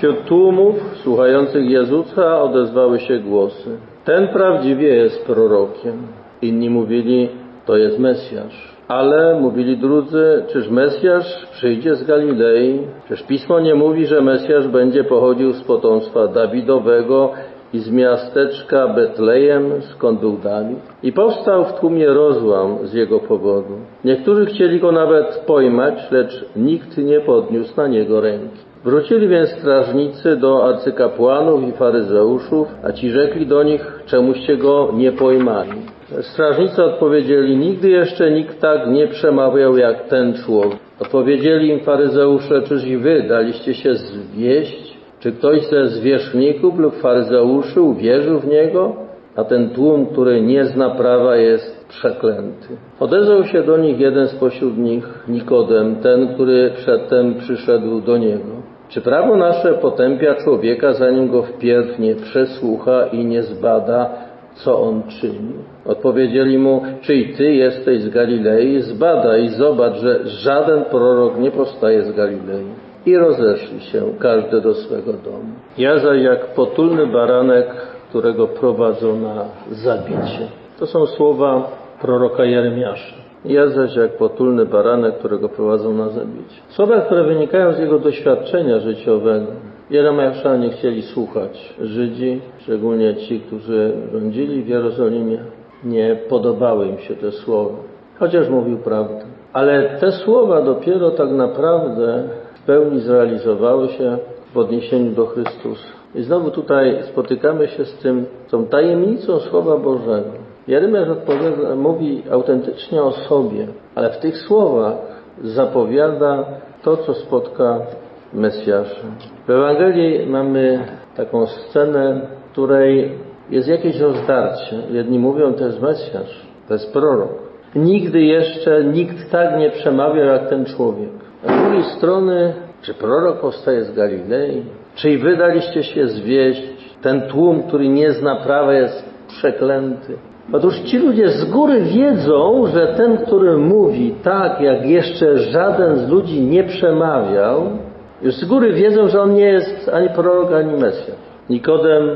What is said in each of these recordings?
Wśród tłumów słuchających Jezusa odezwały się głosy. Ten prawdziwie jest prorokiem. Inni mówili, to jest Mesjasz. Ale mówili drudzy, czyż Mesjasz przyjdzie z Galilei? Czyż Pismo nie mówi, że Mesjasz będzie pochodził z potomstwa Dawidowego i z miasteczka Betlejem, skąd był Dawid? I powstał w tłumie rozłam z jego powodu. Niektórzy chcieli go nawet pojmać, lecz nikt nie podniósł na niego ręki. Wrócili więc strażnicy do arcykapłanów i faryzeuszów, a ci rzekli do nich, czemuście go nie pojmali. Strażnicy odpowiedzieli, nigdy jeszcze nikt tak nie przemawiał jak ten człowiek. Odpowiedzieli im faryzeusze, czyż i wy daliście się zwieść? Czy ktoś ze zwierzchników lub faryzeuszy uwierzył w niego? A ten tłum, który nie zna prawa, jest przeklęty. Odezwał się do nich jeden spośród nich, Nikodem, ten, który przedtem przyszedł do niego. Czy prawo nasze potępia człowieka, zanim go wpierw nie przesłucha i nie zbada, co on czyni? Odpowiedzieli mu, czy i ty jesteś z Galilei? Zbadaj i zobacz, że żaden prorok nie powstaje z Galilei. I rozeszli się, każdy do swego domu. Ja zaś jak potulny baranek, którego prowadzą na zabicie. To są słowa proroka Jeremiasza. Ja zaś jak potulny baranek, którego prowadzą na zabicie. Słowa, które wynikają z jego doświadczenia życiowego. Jeremiasza nie chcieli słuchać Żydzi, szczególnie ci, którzy rządzili w Jerozolimie. Nie podobały im się te słowa, chociaż mówił prawdę. Ale te słowa dopiero tak naprawdę w pełni zrealizowały się w odniesieniu do Chrystusa. I znowu tutaj spotykamy się z tym, tą tajemnicą Słowa Bożego. Jeremiasz mówi autentycznie o sobie, ale w tych słowach zapowiada to, co spotka Mesjasza. W Ewangelii mamy taką scenę, w której jest jakieś rozdarcie. Jedni mówią, to jest Mesjasz, to jest prorok. Nigdy jeszcze nikt tak nie przemawiał jak ten człowiek. Z drugiej strony, czy prorok powstaje z Galilei? Czy i wy daliście się zwieść? Ten tłum, który nie zna prawa, jest przeklęty. Otóż ci ludzie z góry wiedzą, że ten, który mówi tak, jak jeszcze żaden z ludzi nie przemawiał, już z góry wiedzą, że on nie jest ani prorok, ani Mesjasz. Nikodem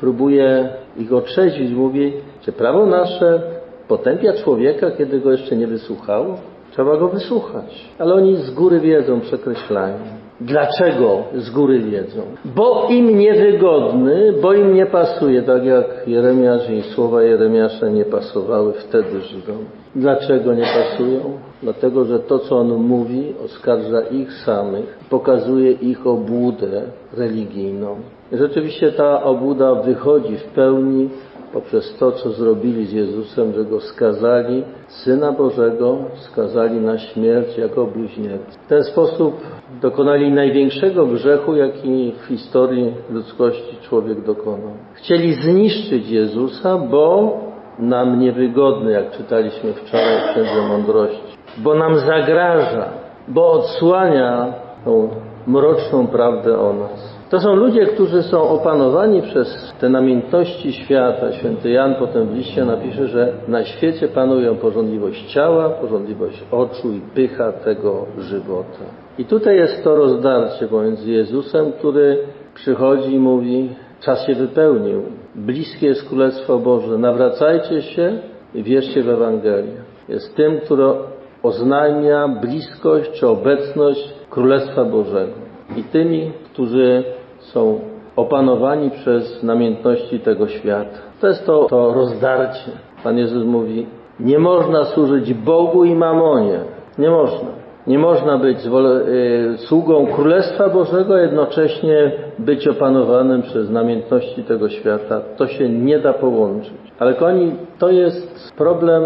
próbuje ich otrzeźwić, mówi, że prawo nasze potępia człowieka, kiedy go jeszcze nie wysłuchało. Trzeba go wysłuchać. Ale oni z góry wiedzą, przekreślają. Dlaczego z góry wiedzą? Bo im niewygodny, bo im nie pasuje, tak jak Jeremiasz i słowa Jeremiasza nie pasowały wtedy Żydom. Dlaczego nie pasują? Dlatego, że to, co on mówi, oskarża ich samych, pokazuje ich obłudę religijną. Rzeczywiście ta obłuda wychodzi w pełni poprzez to, co zrobili z Jezusem, że go skazali, Syna Bożego, skazali na śmierć jako bluźniercę. W ten sposób dokonali największego grzechu, jaki w historii ludzkości człowiek dokonał. Chcieli zniszczyć Jezusa, bo nam niewygodny, jak czytaliśmy wczoraj w Księdze Mądrości, bo nam zagraża, bo odsłania tą mroczną prawdę o nas. To są ludzie, którzy są opanowani przez te namiętności świata. Święty Jan potem w liście napisze, że na świecie panują porządliwość ciała, porządliwość oczu i pycha tego żywota. I tutaj jest to rozdarcie pomiędzy Jezusem, który przychodzi i mówi, czas się wypełnił, bliskie jest Królestwo Boże, nawracajcie się i wierzcie w Ewangelię. Jest tym, który oznajmia bliskość czy obecność Królestwa Bożego. I tymi, którzy są opanowani przez namiętności tego świata. To jest to, to rozdarcie. Pan Jezus mówi, nie można służyć Bogu i mamonie. Nie można. Nie można być y, sługą Królestwa Bożego, jednocześnie być opanowanym przez namiętności tego świata. To się nie da połączyć. Ale kochani, to jest problem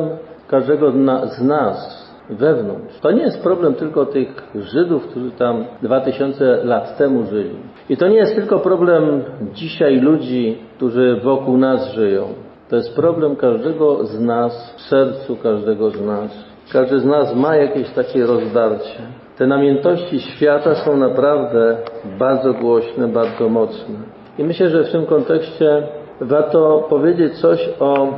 każdego z nas, wewnątrz. To nie jest problem tylko tych Żydów, którzy tam dwa tysiące lat temu żyli. I to nie jest tylko problem dzisiaj ludzi, którzy wokół nas żyją. To jest problem każdego z nas, w sercu każdego z nas. Każdy z nas ma jakieś takie rozdarcie. Te namiętności świata są naprawdę bardzo głośne, bardzo mocne. I myślę, że w tym kontekście warto powiedzieć coś o,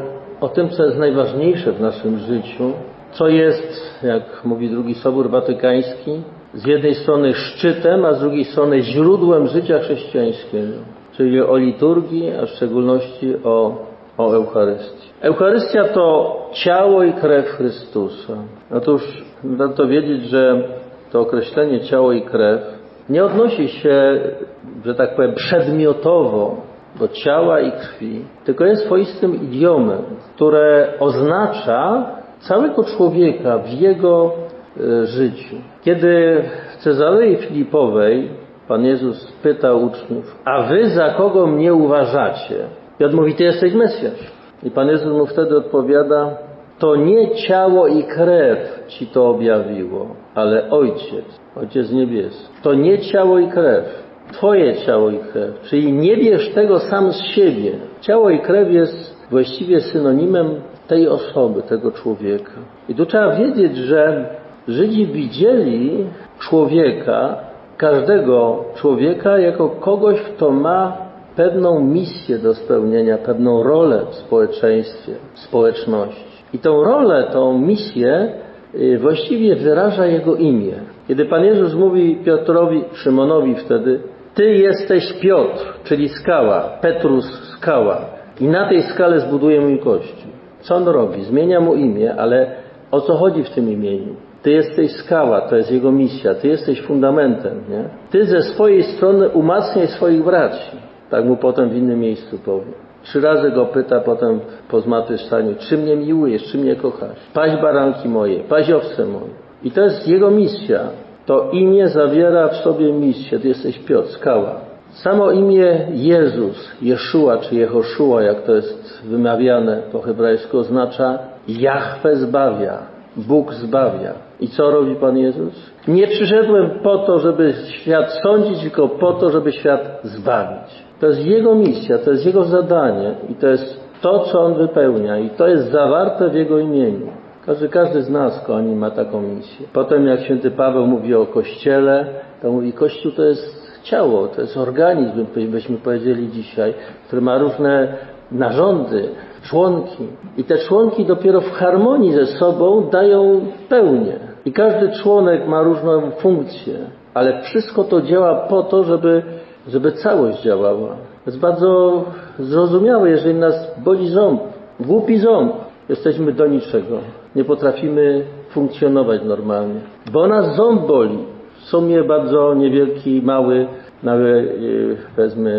o tym, co jest najważniejsze w naszym życiu, co jest, jak mówi drugi Sobór Watykański, z jednej strony szczytem, a z drugiej strony źródłem życia chrześcijańskiego, czyli o liturgii, a w szczególności o, o Eucharystii. Eucharystia to ciało i krew Chrystusa. Otóż warto wiedzieć, że to określenie ciało i krew nie odnosi się, że tak powiem, przedmiotowo do ciała i krwi, tylko jest swoistym idiomem, które oznacza całego człowieka w jego życiu. Kiedy w Cezarei Filipowej Pan Jezus pytał uczniów, a wy za kogo mnie uważacie? Piotr mówi, ty jesteś Mesjasz. I Pan Jezus mu wtedy odpowiada, to nie ciało i krew ci to objawiło, ale Ojciec, Ojciec Niebieski. To nie ciało i krew, Twoje ciało i krew. Czyli nie bierz tego sam z siebie. Ciało i krew jest właściwie synonimem tej osoby, tego człowieka. I tu trzeba wiedzieć, że Żydzi widzieli człowieka, każdego człowieka, jako kogoś, kto ma pewną misję do spełnienia, pewną rolę w społeczeństwie, w społeczności. I tą rolę, tą misję y, właściwie wyraża jego imię. Kiedy Pan Jezus mówi Piotrowi, Szymonowi wtedy, Ty jesteś Piotr, czyli skała, Petrus skała i na tej skale zbuduję mój kościół. Co on robi? Zmienia mu imię, ale o co chodzi w tym imieniu? Ty jesteś skała, to jest jego misja, ty jesteś fundamentem, nie? Ty ze swojej strony umacniaj swoich braci. Tak mu potem w innym miejscu powie. Trzy razy go pyta potem po zmartwychwstaniu, czy mnie miłujesz, czy mnie kochasz? Paź baranki moje, paź owce moje. I to jest jego misja. To imię zawiera w sobie misję. Ty jesteś Piotr, skała. Samo imię Jezus, Jeszua czy Jehoszua, jak to jest wymawiane po hebrajsku, oznacza Jahwe zbawia, Bóg zbawia. I co robi Pan Jezus? Nie przyszedłem po to, żeby świat sądzić, tylko po to, żeby świat zbawić. To jest Jego misja, to jest Jego zadanie i to jest to, co On wypełnia i to jest zawarte w Jego imieniu. Każdy, każdy z nas, kochani, ma taką misję. Potem jak święty Paweł mówi o Kościele, to mówi, Kościół to jest ciało, to jest organizm, byśmy powiedzieli dzisiaj, który ma różne narządy, członki. I te członki dopiero w harmonii ze sobą dają pełnię. I każdy członek ma różną funkcję, ale wszystko to działa po to, żeby, żeby całość działała. Jest bardzo zrozumiałe, jeżeli nas boli ząb, głupi ząb, jesteśmy do niczego. Nie potrafimy funkcjonować normalnie. Bo nas ząb boli. W sumie bardzo niewielki, mały, nawet wezmę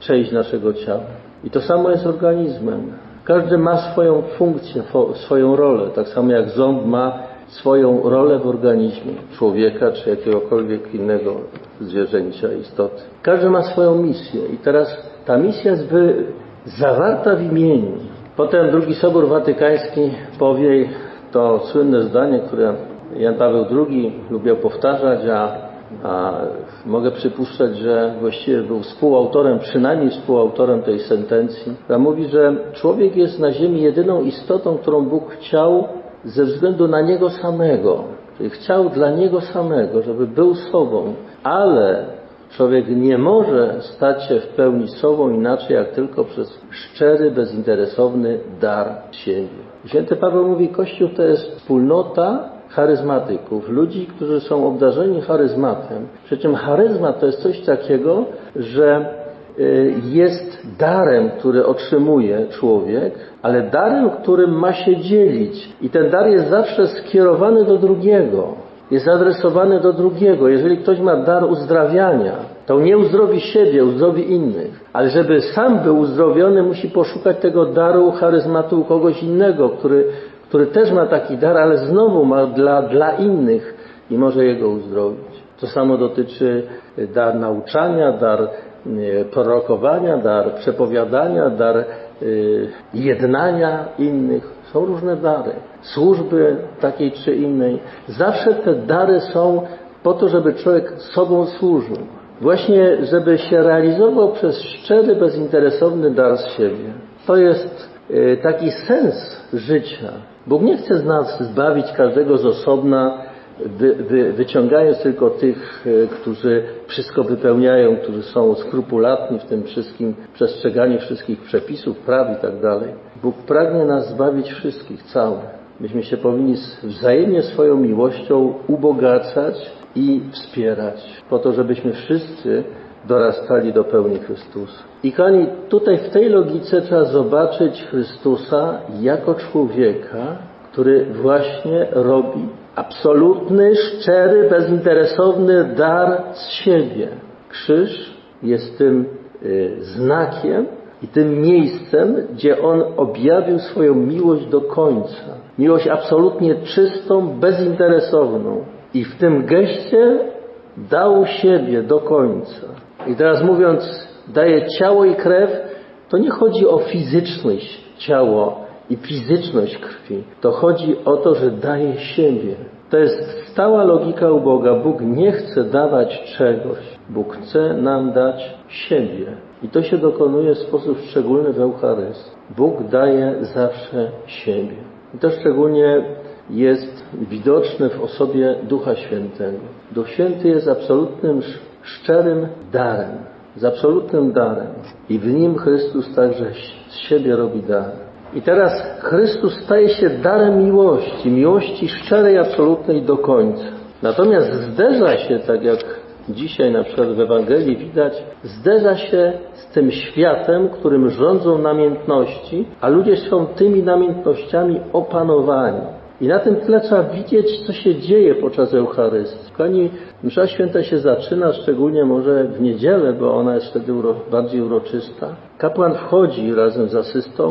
część naszego ciała. I to samo jest organizmem. Każdy ma swoją funkcję, swoją rolę, tak samo jak ząb ma swoją rolę w organizmie człowieka czy jakiegokolwiek innego zwierzęcia, istoty. Każdy ma swoją misję i teraz ta misja jest wy, zawarta w imieniu. Potem drugi Sobór Watykański powie to słynne zdanie, które Jan Paweł II lubił powtarzać, a, a mogę przypuszczać, że właściwie był współautorem, przynajmniej współautorem tej sentencji, która mówi, że człowiek jest na ziemi jedyną istotą, którą Bóg chciał ze względu na Niego samego. Czyli chciał dla Niego samego, żeby był sobą, ale człowiek nie może stać się w pełni sobą inaczej, jak tylko przez szczery, bezinteresowny dar siebie. Święty Paweł mówi, Kościół to jest wspólnota charyzmatyków, ludzi, którzy są obdarzeni charyzmatem. Przy czym charyzmat to jest coś takiego, że jest darem, który otrzymuje człowiek, ale darem, którym ma się dzielić. I ten dar jest zawsze skierowany do drugiego, jest zaadresowany do drugiego. Jeżeli ktoś ma dar uzdrawiania, to nie uzdrowi siebie, uzdrowi innych. Ale żeby sam był uzdrowiony, musi poszukać tego daru, charyzmatu u kogoś innego, który, który też ma taki dar, ale znowu ma dla, dla innych i może jego uzdrowić. To samo dotyczy dar nauczania, dar prorokowania, dar przepowiadania, dar jednania innych. Są różne dary. Służby takiej czy innej. Zawsze te dary są po to, żeby człowiek sobą służył. Właśnie, żeby się realizował przez szczery, bezinteresowny dar z siebie. To jest taki sens życia. Bóg nie chce z nas zbawić każdego z osobna, wy, wy, wyciągając tylko tych, którzy wszystko wypełniają, którzy są skrupulatni w tym wszystkim przestrzeganiu wszystkich przepisów, praw i tak dalej. Bóg pragnie nas zbawić wszystkich, całych. Myśmy się powinni wzajemnie swoją miłością ubogacać i wspierać, po to, żebyśmy wszyscy dorastali do pełni Chrystusa. I kochani, tutaj w tej logice trzeba zobaczyć Chrystusa jako człowieka, który właśnie robi absolutny, szczery, bezinteresowny dar z siebie. Krzyż jest tym y, znakiem i tym miejscem, gdzie On objawił swoją miłość do końca. Miłość absolutnie czystą, bezinteresowną. I w tym geście dał siebie do końca. I teraz mówiąc, daje ciało i krew, to nie chodzi o fizyczność ciało i fizyczność krwi. To chodzi o to, że daje siebie. To jest stała logika u Boga. Bóg nie chce dawać czegoś. Bóg chce nam dać siebie. I to się dokonuje w sposób szczególny w Eucharystii. Bóg daje zawsze siebie. I to szczególnie jest widoczne w osobie Ducha Świętego. Duch Święty jest absolutnym, szczerym darem. Z absolutnym darem. I w nim Chrystus także z siebie robi dar. I teraz Chrystus staje się darem miłości, miłości szczerej, absolutnej do końca. Natomiast zderza się, tak jak dzisiaj na przykład w Ewangelii widać, zderza się z tym światem, którym rządzą namiętności, a ludzie są tymi namiętnościami opanowani. I na tym tle trzeba widzieć, co się dzieje podczas Eucharystii. Kochani, msza święta się zaczyna, szczególnie może w niedzielę, bo ona jest wtedy uro, bardziej uroczysta. Kapłan wchodzi razem z asystą,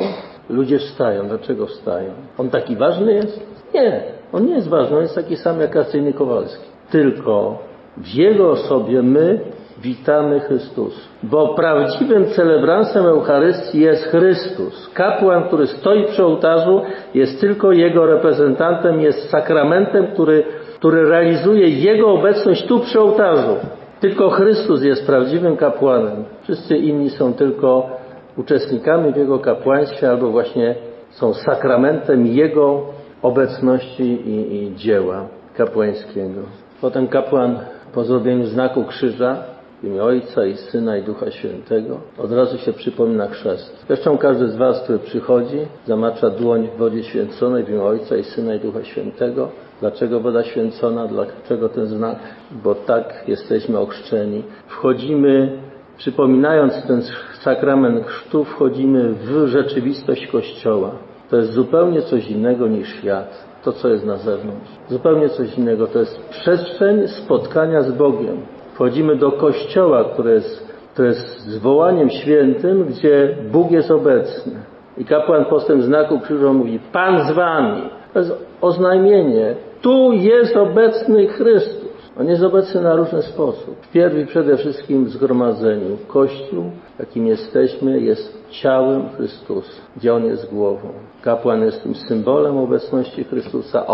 ludzie wstają. Dlaczego wstają? On taki ważny jest? Nie, on nie jest ważny, on jest taki sam jak Kacyjny Kowalski. Tylko w jego osobie my witamy Chrystusa. Bo prawdziwym celebransem Eucharystii jest Chrystus. Kapłan, który stoi przy ołtarzu, jest tylko jego reprezentantem, jest sakramentem, który, który realizuje jego obecność tu przy ołtarzu. Tylko Chrystus jest prawdziwym kapłanem. Wszyscy inni są tylko uczestnikami w jego kapłaństwie albo właśnie są sakramentem jego obecności i, i dzieła kapłańskiego. Potem kapłan po zrobieniu znaku krzyża w imię Ojca i Syna i Ducha Świętego od razu się przypomina chrzest. Zresztą każdy z Was, który przychodzi, zamacza dłoń w wodzie święconej w imię Ojca i Syna i Ducha Świętego. Dlaczego woda święcona? Dlaczego ten znak? Bo tak jesteśmy ochrzczeni. Wchodzimy, przypominając ten sakrament chrztu, wchodzimy w rzeczywistość Kościoła. To jest zupełnie coś innego niż świat to, co jest na zewnątrz. Zupełnie coś innego. To jest przestrzeń spotkania z Bogiem. Wchodzimy do kościoła, które jest, jest zwołaniem świętym, gdzie Bóg jest obecny. I kapłan po tym znaku krzyża mówi, Pan z wami. To jest oznajmienie. Tu jest obecny Chrystus. On jest obecny na różny sposób. Wpierw przede wszystkim w zgromadzeniu. Kościół, jakim jesteśmy, jest ciałem Chrystusa, gdzie On jest głową. Kapłan jest tym symbolem obecności Chrystusa,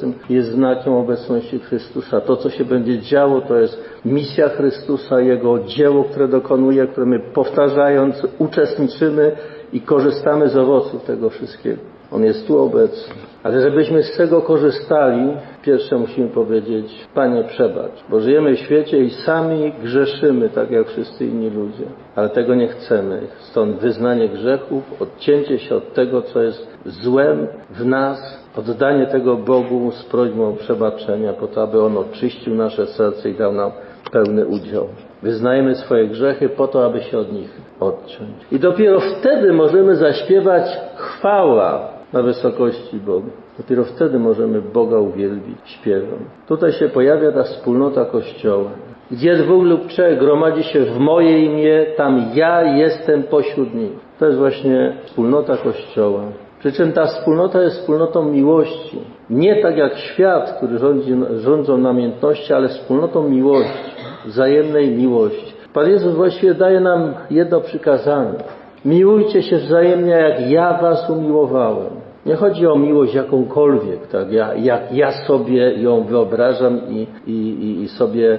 tym, jest znakiem obecności Chrystusa. To, co się będzie działo, to jest misja Chrystusa, Jego dzieło, które dokonuje, które my powtarzając uczestniczymy i korzystamy z owoców tego wszystkiego. On jest tu obecny. Ale żebyśmy z tego korzystali, pierwsze musimy powiedzieć, Panie przebacz, bo żyjemy w świecie i sami grzeszymy, tak jak wszyscy inni ludzie. Ale tego nie chcemy. Stąd wyznanie grzechów, odcięcie się od tego, co jest złem w nas, oddanie tego Bogu z prośbą o przebaczenia, po to, aby On oczyścił nasze serce i dał nam pełny udział. Wyznajemy swoje grzechy po to, aby się od nich odciąć. I dopiero wtedy możemy zaśpiewać chwała na wysokości Boga. Dopiero wtedy możemy Boga uwielbić śpiewem. Tutaj się pojawia ta wspólnota Kościoła. Gdzie dwóch lub trzech gromadzi się w moje imię, tam ja jestem pośród nich. To jest właśnie wspólnota Kościoła. Przy czym ta wspólnota jest wspólnotą miłości. Nie tak jak świat, który rządzi, rządzą namiętności, ale wspólnotą miłości, wzajemnej miłości. Pan Jezus właściwie daje nam jedno przykazanie. Miłujcie się wzajemnie, jak ja was umiłowałem. Nie chodzi o miłość jakąkolwiek, tak? Ja, jak ja sobie ją wyobrażam i, i, i sobie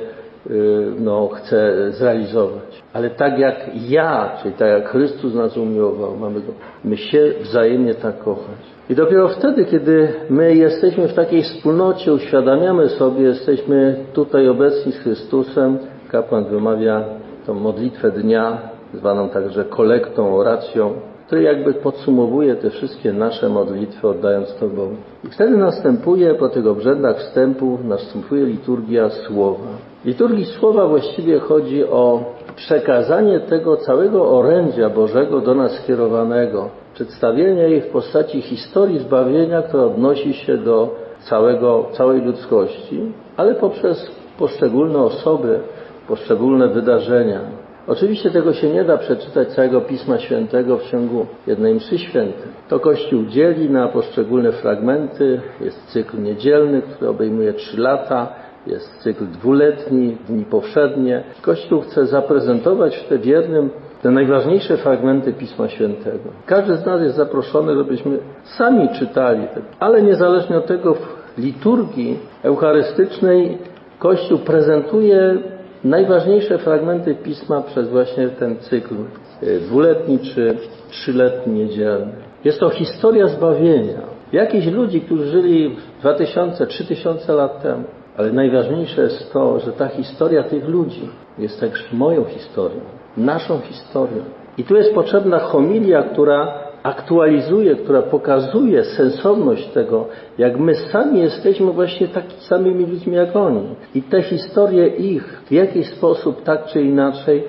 yy, no, chcę zrealizować. Ale tak jak ja, czyli tak jak Chrystus nas umiłował, mamy go, my się wzajemnie tak kochać. I dopiero wtedy, kiedy my jesteśmy w takiej wspólnocie, uświadamiamy sobie, jesteśmy tutaj obecni z Chrystusem, kapłan wymawia tą modlitwę dnia, zwaną także kolektą, oracją, który jakby podsumowuje te wszystkie nasze modlitwy, oddając to Bogu. I wtedy następuje, po tych obrzędach wstępu, następuje liturgia słowa. Liturgii słowa właściwie chodzi o przekazanie tego całego orędzia Bożego do nas skierowanego, przedstawienie jej w postaci historii zbawienia, która odnosi się do całego, całej ludzkości, ale poprzez poszczególne osoby, poszczególne wydarzenia. Oczywiście tego się nie da przeczytać całego Pisma Świętego w ciągu jednej mszy świętej. To Kościół dzieli na poszczególne fragmenty. Jest cykl niedzielny, który obejmuje trzy lata. Jest cykl dwuletni, dni powszednie. Kościół chce zaprezentować w te wiernym te najważniejsze fragmenty Pisma Świętego. Każdy z nas jest zaproszony, żebyśmy sami czytali, ale niezależnie od tego w liturgii eucharystycznej Kościół prezentuje najważniejsze fragmenty Pisma przez właśnie ten cykl e, dwuletni czy trzyletni niedzielny. Jest to historia zbawienia. Jakichś ludzi, którzy żyli 2000, 3000 lat temu. Ale najważniejsze jest to, że ta historia tych ludzi jest też moją historią, naszą historią. I tu jest potrzebna homilia, która aktualizuje, która pokazuje sensowność tego, jak my sami jesteśmy właśnie takimi samymi ludźmi jak oni. I te historie ich w jakiś sposób, tak czy inaczej,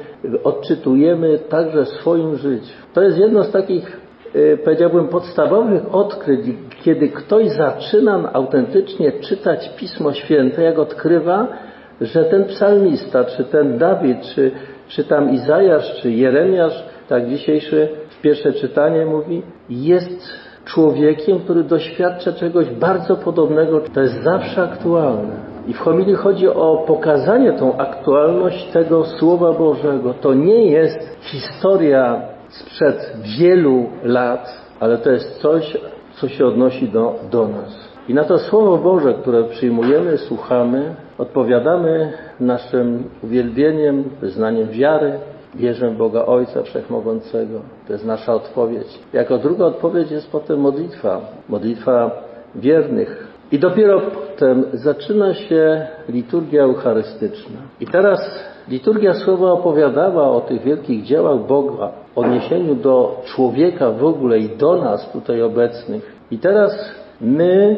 odczytujemy także w swoim życiu. To jest jedno z takich, e, powiedziałbym, podstawowych odkryć, kiedy ktoś zaczyna autentycznie czytać Pismo Święte, jak odkrywa, że ten psalmista, czy ten Dawid, czy, czy tam Izajasz, czy Jeremiasz, tak dzisiejszy pierwsze czytanie mówi, jest człowiekiem, który doświadcza czegoś bardzo podobnego. To jest zawsze aktualne. I w homilii chodzi o pokazanie tą aktualność tego Słowa Bożego. To nie jest historia sprzed wielu lat, ale to jest coś, co się odnosi do, do nas. I na to Słowo Boże, które przyjmujemy, słuchamy, odpowiadamy naszym uwielbieniem, wyznaniem wiary, Wierzę w Boga Ojca Wszechmogącego. To jest nasza odpowiedź. Jako druga odpowiedź jest potem modlitwa. Modlitwa wiernych. I dopiero potem zaczyna się liturgia eucharystyczna. I teraz liturgia słowa opowiadała o tych wielkich dziełach Boga, odniesieniu do człowieka w ogóle i do nas tutaj obecnych. I teraz my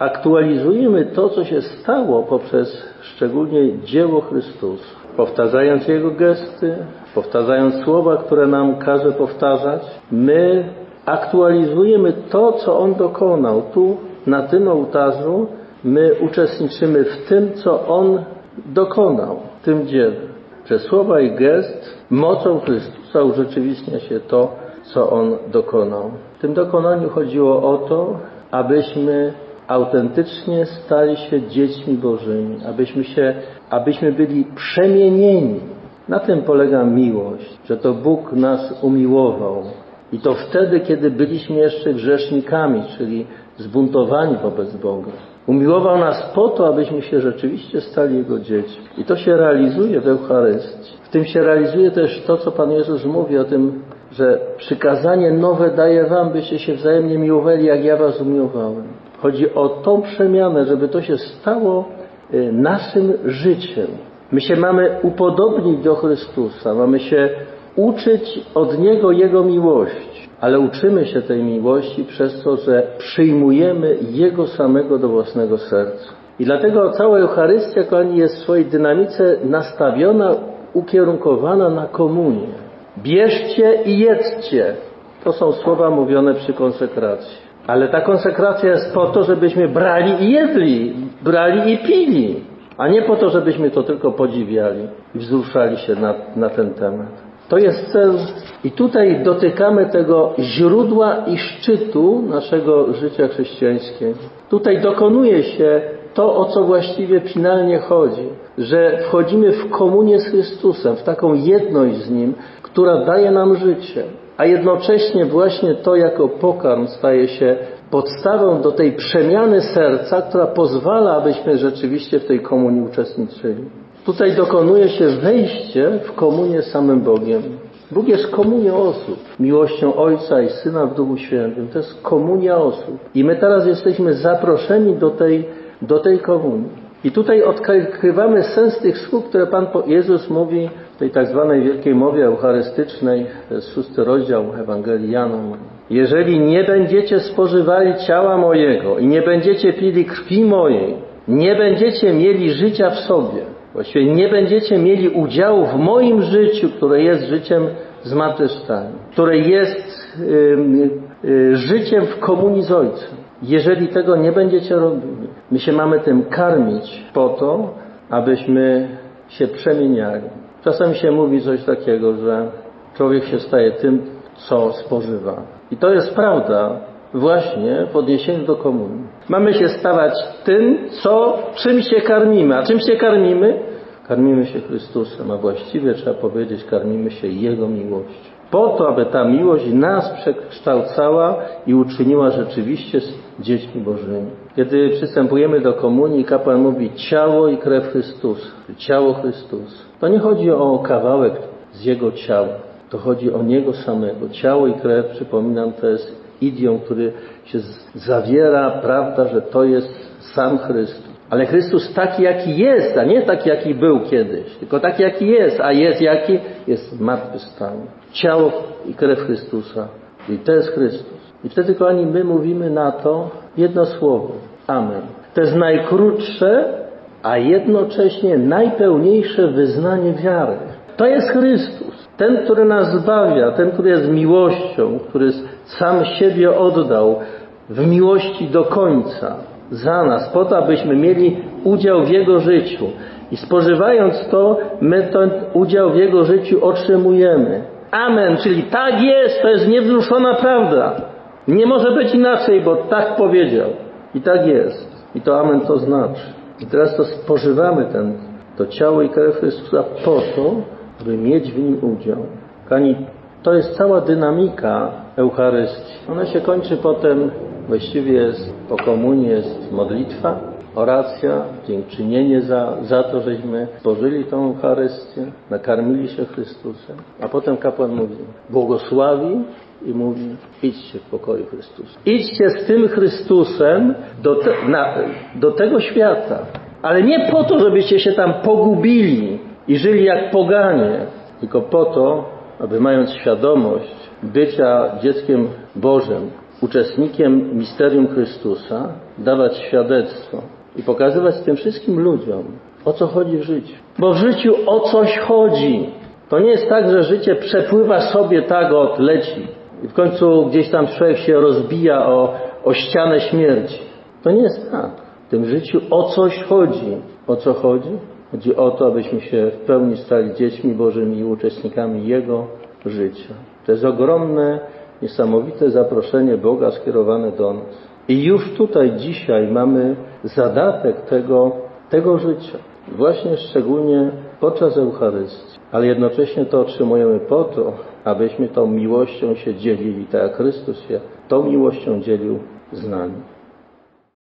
aktualizujemy to, co się stało poprzez szczególnie dzieło Chrystusa powtarzając Jego gesty, powtarzając słowa, które nam każe powtarzać, my aktualizujemy to, co On dokonał. Tu, na tym ołtarzu, my uczestniczymy w tym, co On dokonał, w tym dziele. Przez słowa i gest mocą Chrystusa urzeczywistnia się to, co On dokonał. W tym dokonaniu chodziło o to, abyśmy autentycznie stali się dziećmi Bożymi, abyśmy, się, abyśmy byli przemienieni. Na tym polega miłość, że to Bóg nas umiłował. I to wtedy, kiedy byliśmy jeszcze grzesznikami, czyli zbuntowani wobec Boga. Umiłował nas po to, abyśmy się rzeczywiście stali Jego dziećmi. I to się realizuje w Eucharystii. W tym się realizuje też to, co Pan Jezus mówi o tym, że przykazanie nowe daje wam, byście się wzajemnie miłowali, jak ja was umiłowałem. Chodzi o tą przemianę, żeby to się stało y, naszym życiem. My się mamy upodobnić do Chrystusa, mamy się uczyć od Niego Jego miłości, ale uczymy się tej miłości przez to, że przyjmujemy Jego samego do własnego serca. I dlatego cała Eucharystia, kochani, jest w swojej dynamice nastawiona, ukierunkowana na komunię. Bierzcie i jedzcie. To są słowa mówione przy konsekracji. Ale ta konsekracja jest po to, żebyśmy brali i jedli, brali i pili, a nie po to, żebyśmy to tylko podziwiali i wzruszali się na, na ten temat. To jest cel i tutaj dotykamy tego źródła i szczytu naszego życia chrześcijańskiego. Tutaj dokonuje się to, o co właściwie finalnie chodzi, że wchodzimy w komunię z Chrystusem, w taką jedność z Nim, która daje nam życie a jednocześnie właśnie to jako pokarm staje się podstawą do tej przemiany serca, która pozwala, abyśmy rzeczywiście w tej komunii uczestniczyli. Tutaj dokonuje się wejście w komunię z samym Bogiem. Bóg jest komunią osób, miłością Ojca i Syna w Duchu Świętym. To jest komunia osób. I my teraz jesteśmy zaproszeni do tej, do tej komunii. I tutaj odkrywamy sens tych słów, które Pan Jezus mówi tej tak zwanej wielkiej mowie eucharystycznej, to jest szósty rozdział Ewangelii Janom. Jeżeli nie będziecie spożywali ciała mojego i nie będziecie pili krwi mojej, nie będziecie mieli życia w sobie. Właściwie nie będziecie mieli udziału w moim życiu, które jest życiem zmartwychwstania, które jest y, życiem w komunii z Ojcem. Jeżeli tego nie będziecie robili, my się mamy tym karmić po to, abyśmy się przemieniali. Czasem się mówi coś takiego, że człowiek się staje tym, co spożywa. I to jest prawda właśnie w odniesieniu do komunii. Mamy się stawać tym, co, czym się karmimy. A czym się karmimy? Karmimy się Chrystusem, a właściwie trzeba powiedzieć, karmimy się Jego miłością. Po to, aby ta miłość nas przekształcała i uczyniła rzeczywiście dziećmi Bożymi. Kiedy przystępujemy do komunii, kapłan mówi ciało i krew Chrystusa, ciało Chrystusa. To nie chodzi o kawałek z Jego ciała, to chodzi o Niego samego. Ciało i krew, przypominam, to jest idiom, który się zawiera, prawda, że to jest sam Chrystus. Ale Chrystus taki, jaki jest, a nie taki, jaki był kiedyś, tylko taki, jaki jest, a jest jaki? Jest zmartwychwstany. Ciało i krew Chrystusa. I to jest Chrystus. I wtedy, kochani, my mówimy na to jedno słowo. Amen. To jest najkrótsze, a jednocześnie najpełniejsze wyznanie wiary. To jest Chrystus. Ten, który nas zbawia, ten, który jest miłością, który sam siebie oddał w miłości do końca za nas, po to, abyśmy mieli udział w Jego życiu. I spożywając to, my ten udział w Jego życiu otrzymujemy. Amen, czyli tak jest, to jest niewzruszona prawda. Nie może być inaczej, bo tak powiedział. I tak jest. I to amen to znaczy. I teraz to spożywamy ten, to ciało i krew Chrystusa po to, aby mieć w nim udział. Kani, to jest cała dynamika Eucharystii. Ona się kończy potem, właściwie jest po komunii jest modlitwa, oracja, dziękczynienie za, za to, żeśmy spożyli tą Eucharystię, nakarmili się Chrystusem. A potem kapłan mówi, błogosławi i mówi, idźcie w pokoju Chrystusa. Idźcie z tym Chrystusem do, te, na, do tego świata. Ale nie po to, żebyście się tam pogubili i żyli jak poganie, tylko po to, aby mając świadomość bycia dzieckiem Bożym, uczestnikiem misterium Chrystusa, dawać świadectwo i pokazywać tym wszystkim ludziom, o co chodzi w życiu. Bo w życiu o coś chodzi. To nie jest tak, że życie przepływa sobie tak od leci i w końcu gdzieś tam człowiek się rozbija o, o ścianę śmierci. To nie jest tak. W tym życiu o coś chodzi. O co chodzi? Chodzi o to, abyśmy się w pełni stali dziećmi Bożymi i uczestnikami Jego życia. To jest ogromne, niesamowite zaproszenie Boga skierowane do nas. I już tutaj dzisiaj mamy zadatek tego, tego życia. Właśnie szczególnie podczas Eucharystii. Ale jednocześnie to otrzymujemy po to, abyśmy tą miłością się dzielili, tak jak Chrystus się tą miłością dzielił z nami.